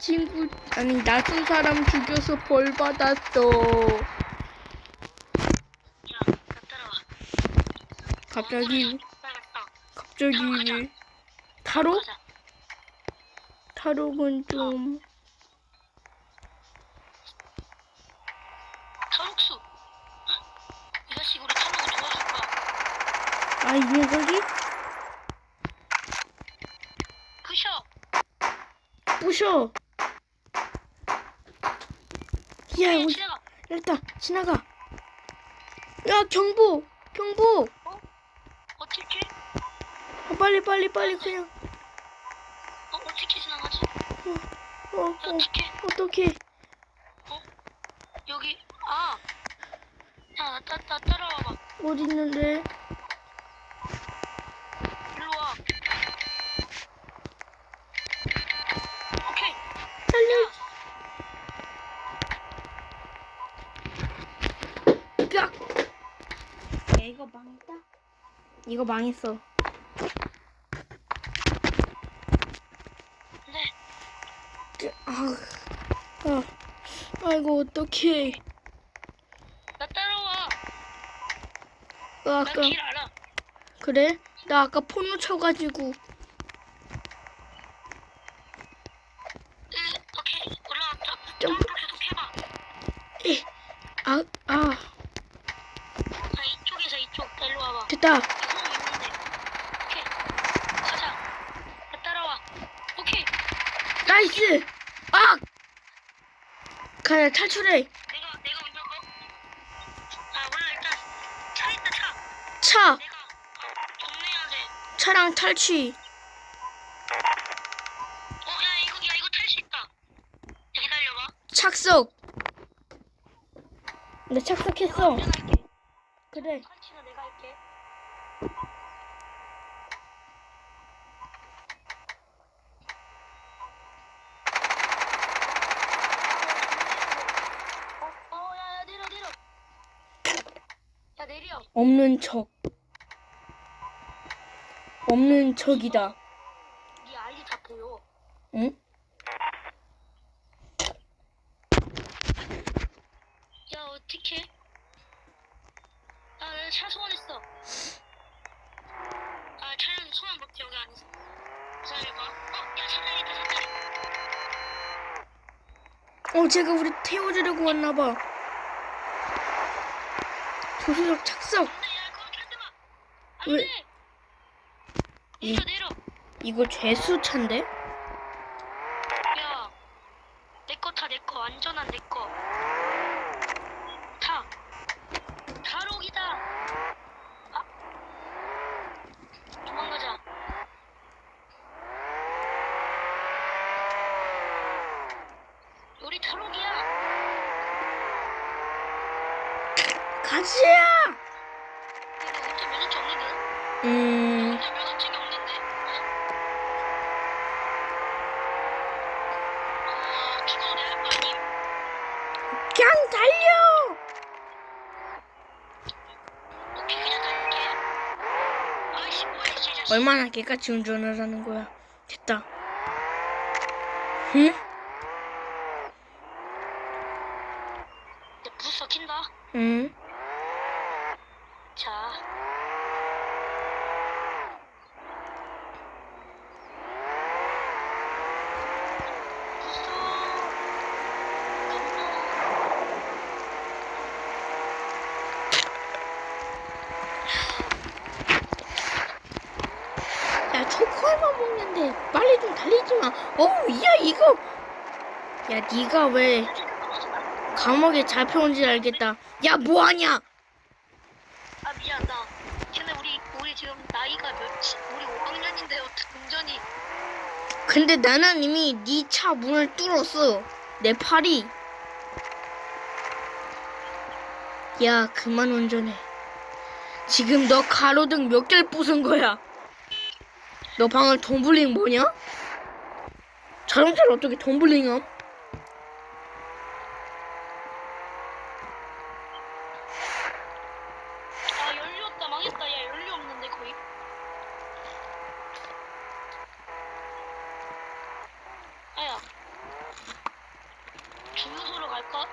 친구 아니 낯선 사람 죽여서 벌 받았어. 갑자기. 갑자기 왜 타로? 타로는 좀 탈옥수. 이 자식 우리 탈옥을 도와줄까? 아, 이 녀석이 부셔. 부셔. 야, 야, 우리 지나가. 일단 지나가. 야, 경보, 경보. 어떻게? 아, 빨리, 빨리, 빨리 그냥. 어, 어떻게 지나가지? 어, 야, 어, 어떻게? 어떡해. 여기. 아. 야, 나, 따, 나 따라와봐. 어디 있는데? 일로 와. 오케이. 살려. 야. 야, 이거 망했다. 이거 망했어. 네. 아, 아, 아이고 어떡해. 나 따라와. 나나 아까 길 알아. 그래? 나 아까 폰 놓쳐가지고 으, 오케이. 올라왔다. 점프. 점프 계속 해봐. 에, 아, 아, 일로 와봐. 됐다. 오케이. 가자. 나 따라와. 오케이. 나이스. 아, 가야 탈출해. 내가 내가 먼저 어? 아 몰라 일단 차 있다 차. 차, 내가 어, 정리해야 돼. 차랑 탈취. 어야 이거 야 이거 탈 수 있다. 야, 기다려봐. 착석. 나 착석했어. 운전할게. 그래. 탈취는 내가 할게. 어, 어, 야, 야, 내려, 내려. 야, 내려. 없는 척. 없는 척이다. 네 알리 다 보여. 응? 야, 어떡해? 아, 나 차 소환했어. 아, 차량 소환 못해, 여기 안 있어. 기다려봐. 어, 야. 어, 제가 우리 태워주려고 왔나봐. 조수석 착석. 안 돼, 야, 그거 절대 마. 안 왜? 돼. 내려, 내려. 이거 죄수차인데? 야, 내 거 타, 내 거. 안전한 내 거. 타. 가록이다. 아. 도망가자. 우리 타록이야. 없는데? 음? 그냥 달려! 얼마나 개같이 운전을 하는 거야. 됐다. 응? 내 부스 킨다. 응? 자. 부스. 야, 초코알만 먹는데 빨리 좀 달리지 마. 어우, 야, 이거. 야, 네가 왜 감옥에 잡혀온지 알겠다. 야, 뭐 하냐? 아 미안 나. 근데 우리 우리 지금 나이가 몇이 우리 5학년인데 어떻게 운전이 근데 나는 이미 네 차 문을 뚫었어. 내 팔이. 야, 그만 운전해. 지금 너 가로등 몇 개를 부순 거야? 너 방금 덤블링 뭐냐? 자동차를 어떻게 덤블링함? 아 연료 없다 망했다 야 연료 없는데 거의 아야 갈까?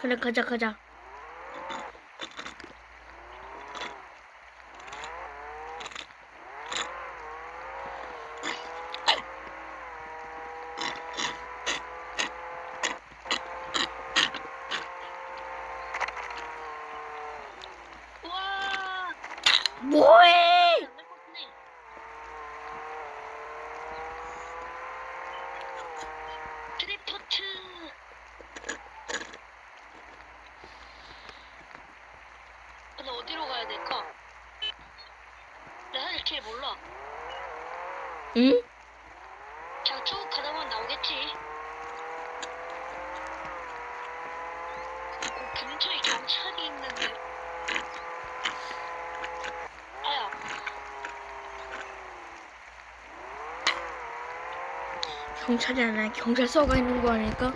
그래 가자 가자. 우와 뭐해? 안될 것 같네 드리프트 근데 어디로 가야 될까? 나 사실 길 몰라 응? 그냥 쭉 가다 보면 나오겠지 어, 근처에 경찰이 있는데 아야 경찰이 아니라 경찰서가 있는 거 아닐까?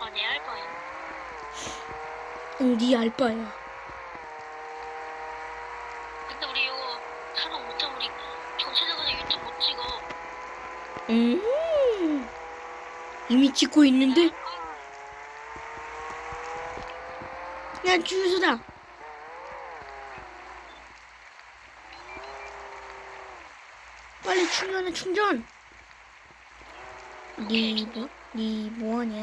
아니 알바야 응, 네 알바야. 근데 우리 이거 촬영 못하면 우리 경찰서 가서 유튜브 못 찍어 음. 이미 찍고 있는데? 야 주유소다. 빨리 충전해 충전. 니 뭐? 니 뭐하냐?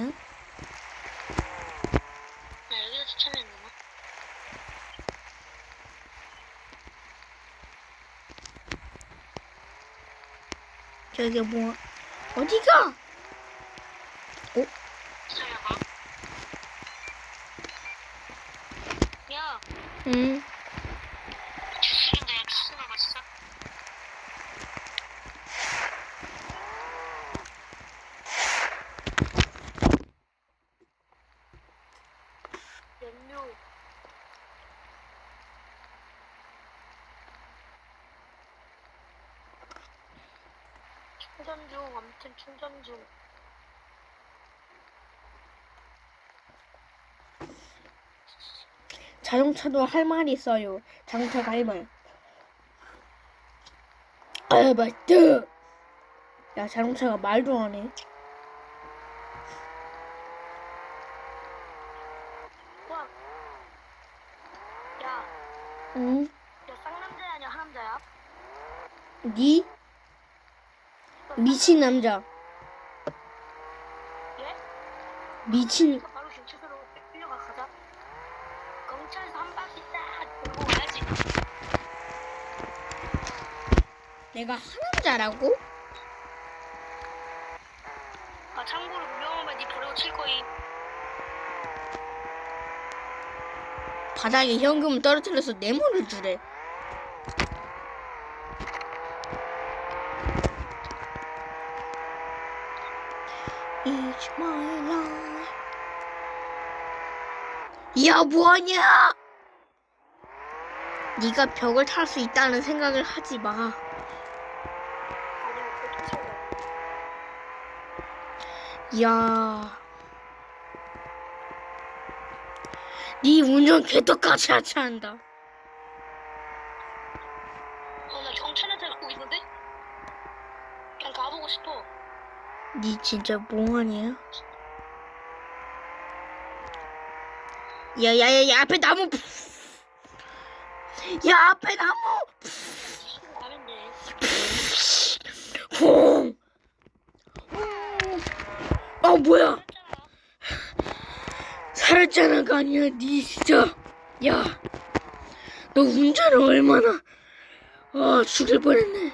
나 여기다 추천해야 되나? 저기 뭐? 어디가? 기다려봐 야 응. 충전 중 아무튼 충전 중 자동차도 할 말이 있어요. 자동차가 할 말. 아 맞다. 야 자동차가 말도 안 해. 와. 야, 응? 야 쌍남자야 아니야 하남자야? 니 미친 남자. 예? 미친 내가 하남자라고? 아 참고로 위험하면 니 버리고 칠 거임. 바닥에 현금을 떨어뜨려서 뇌물을 주래. It's my life. 야 뭐하냐? 네가 벽을 탈 수 있다는 생각을 하지 마. 아니면 교통사고. 야. 네 운전 개떡같이 하차한다. 어 나 경찰한테 갖고 있는데? 그냥 가보고 싶어. 네 진짜 몽환이야? 야야야 야 앞에 나무 야 앞에 나무 시간 가면 돼. 홍. 아 뭐야. 살았잖아가 아니야? 니 진짜. 야 너 운전을 얼마나? 아 죽일 뻔했네.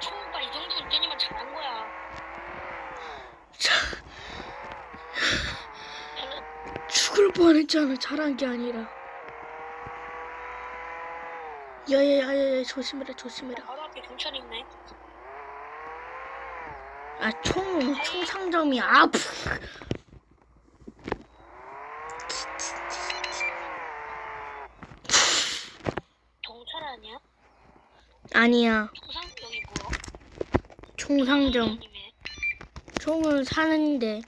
초오빠 이 정도 운전이면 잘한 거야. 자 죽을 뻔했잖아 잘한 게 아니라. 야야야야 조심해라 조심해라. 바로 앞에 경찰 있네. 아 총 총 상점이 아프 경찰 아니야? 아니야. 부상 여기 뭐야? 총상점. 아니면 총을 사는데.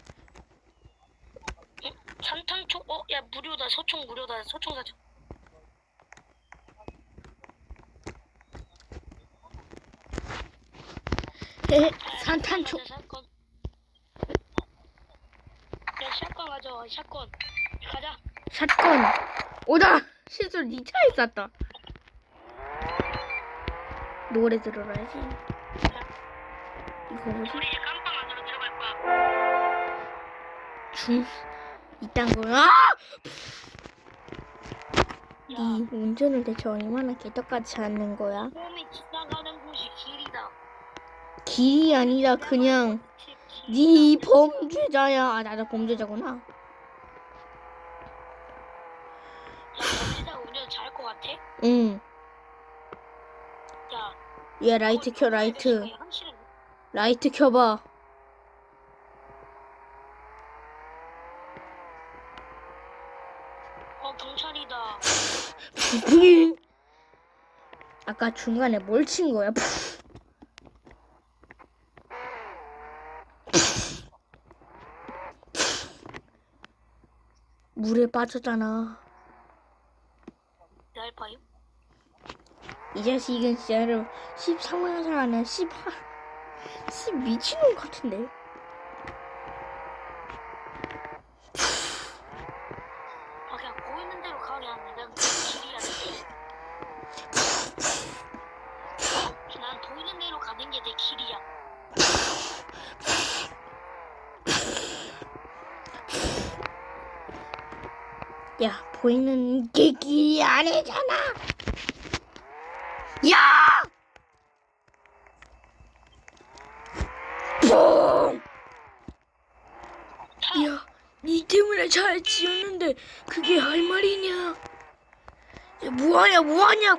산탄총? 어? 야 무료다. 소총 무료다. 소총 사자. 에 산탄초. 아, 샷건. 야 샷건 가져. 샷건. 가자. 샷건. 오다. 실수로 니 차에 쌌다. 노래 들어라야지. 이거 뭐지? 우리 이제 깜빵 안으로 들어갈 거야. 중. 이딴 거. 아! 이 운전을 대체 얼마나 개떡같이 하는 거야? 몸이 지나가는 곳이 길이 아니라 그냥 니 범죄자야. 아 나도 범죄자구나. 것 같아? 응. 야. 야 라이트 켜 라이트. 라이트 켜봐. 어 경찰이다. 아까 중간에 뭘 친 거야? 물에 빠졌잖아. 알파요? 이 자식은 진짜로 13만 안에 10, 10 미친놈 같은데. 아 그냥 보이는 대로 가게 하네. 난 길이야. 난 보이는 대로 가는 게 내 길이야. 야, 보이는 게 길이 아니잖아. 야! 뽕! 야, 니 때문에 잘 지었는데 그게 할 말이냐? 야, 뭐하냐, 뭐하냐?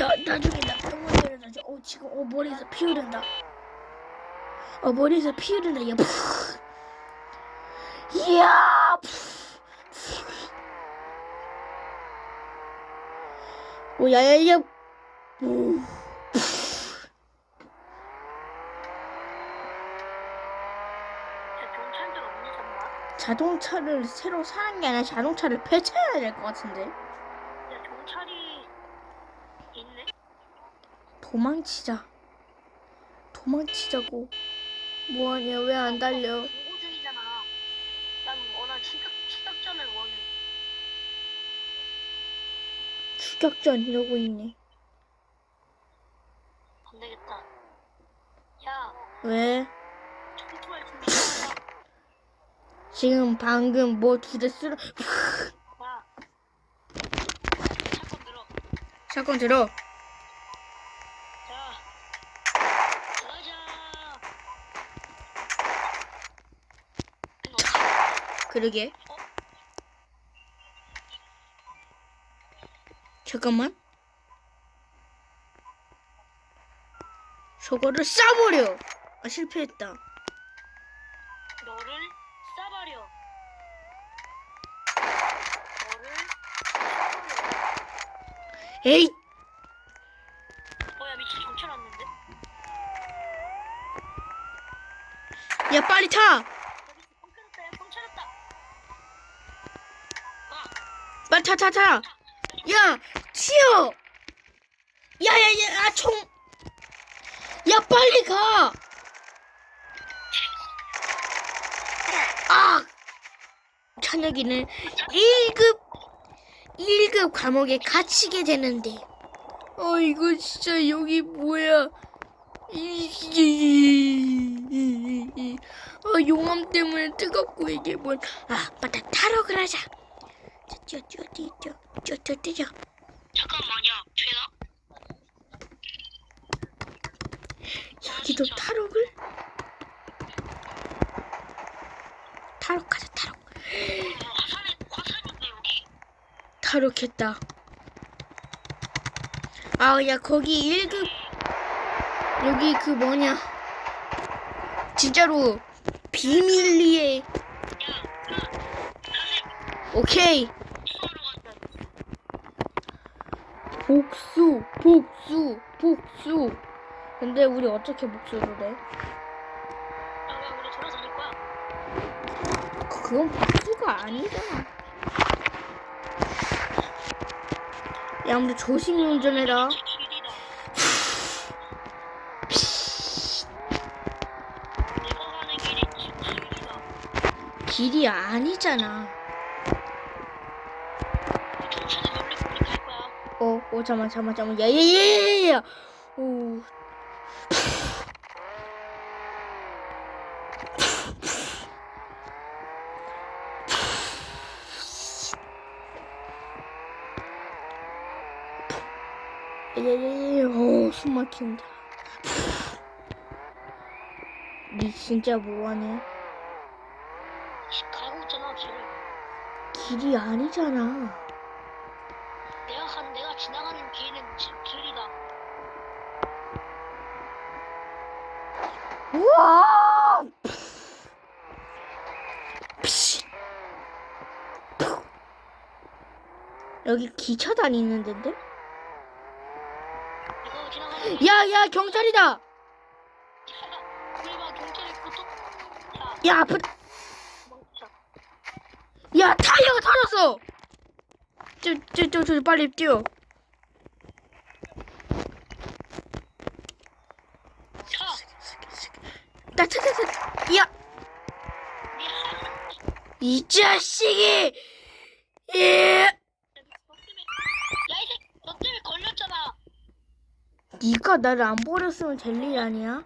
야, 나중에 나 병원 데려다 줘. 어, 지금 어 머리에서 피 흐른다. 어, 머리에서 피 흐른다. 야, 푸. 이야! 오, 야, 야, 야. 오. 야? 자동차를 새로 사는 게 아니라 자동차를 폐차해야 될 것 같은데. 야? 도망치자. 도망치자고. 뭐하냐, 왜 안 달려? 공고 중이잖아. 난 원한 추격 추격전을 원해. 추격전 이러고 있네. 안 되겠다. 야 왜? 지금 방금 뭐 두 대 쓰러. 야 차건 들어. 사건 들어. 자 가자. 그러게. 잠깐만. 저거를 쏴버려. 아 실패했다. 너를 싸버려. 너를 에이, 미친 경찰 왔는데? 야 빨리 타. 아 빨리 타, 타, 타. 야, 튀어. 야, 야, 야, 아, 총. 야, 빨리 가. 아, 찬혁이는 1급, 1급 감옥에 갇히게 되는데. 어, 이거 진짜 여기 뭐야. 아, 용암 때문에 뜨겁고 이게 뭔. 아, 맞다, 타러 그러자. 뛰어, 뛰어, 뛰어, 뛰어, 뛰어, 뛰어, 뛰어. 잠깐만요. 되나? 여기도 진짜. 탈옥을? 탈옥 가자, 탈옥. 어, 화산에 화산인데 여기. 탈옥했다. 아, 야, 거기 1급. 여기 그 뭐냐. 진짜로 비밀리에. 오케이. 수하러 간다. 복수, 복수, 복수. 근데 우리 어떻게 거야? 그- 그건 복수가 아니잖아. 야, 근데 조심히 운전해라. 길이 아니잖아. 어, 어, 잠만, 잠만, 잠만. 야, 야, 야, 야, 야. 오. 야, 야, 야, 야. 오, 숨 막힌다. 니 진짜 뭐하냐? 씨, 가고 있잖아 길을. 길이 아니잖아. 내가 간 내가 지나가는 길은 지, 길이다. 우와! 여기 기차 다니는 데인데? 야, 야, 경찰이다! 야. 멈춰. 야, 타이어가 터졌어! 저, 저, 저, 저, 빨리 뛰어. 차. 나 차, 차, 차. 야. 이 자식이! 예! 네가 나를 안 버렸으면 될 일 아니야?